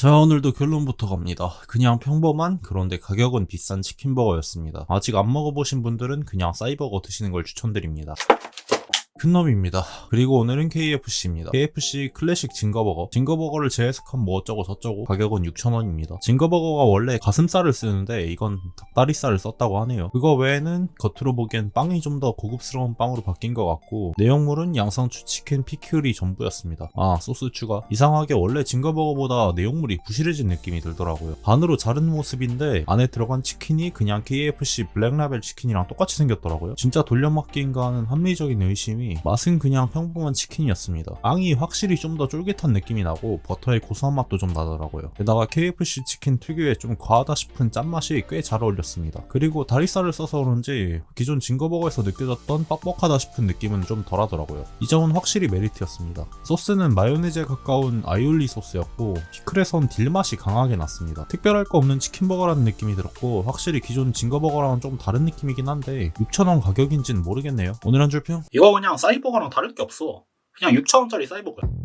자 오늘도 결론부터 갑니다. 그냥 평범한 그런데 가격은 비싼 치킨버거였습니다. 아직 안 먹어보신 분들은 그냥 싸이버거 드시는 걸 추천드립니다. 큰 놈입니다. 그리고 오늘은 KFC입니다. KFC 클래식 징거버거. 징거버거를 재해석한 뭐 어쩌고 저쩌고 가격은 6,000원입니다. 징거버거가 원래 가슴살을 쓰는데 이건 닭다리살을 썼다고 하네요. 그거 외에는 겉으로 보기엔 빵이 좀 더 고급스러운 빵으로 바뀐 것 같고 내용물은 양상추, 치킨, 피클이 전부였습니다. 아 소스 추가. 이상하게 원래 징거버거보다 내용물이 부실해진 느낌이 들더라고요. 반으로 자른 모습인데 안에 들어간 치킨이 그냥 KFC 블랙라벨 치킨이랑 똑같이 생겼더라고요. 진짜 돌려막기인가 하는 합리적인 의심이 맛은 그냥 평범한 치킨이었습니다. 빵이 확실히 좀 더 쫄깃한 느낌이 나고 버터의 고소한 맛도 좀 나더라고요. 게다가 KFC 치킨 특유의 좀 과하다 싶은 짠맛이 꽤 잘 어울렸습니다. 그리고 다리살을 써서 그런지 기존 징거버거에서 느껴졌던 뻑뻑하다 싶은 느낌은 좀 덜하더라고요. 이 점은 확실히 메리트였습니다. 소스는 마요네즈에 가까운 아이올리 소스였고 피클에선 딜맛이 강하게 났습니다. 특별할 거 없는 치킨버거라는 느낌이 들었고 확실히 기존 징거버거랑은 좀 다른 느낌이긴 한데 6,000원 가격인지는 모르겠네요. 오늘 한 줄 평? 이거 그냥 사이버거랑 다를 게 없어. 그냥 6천원짜리 사이버거야.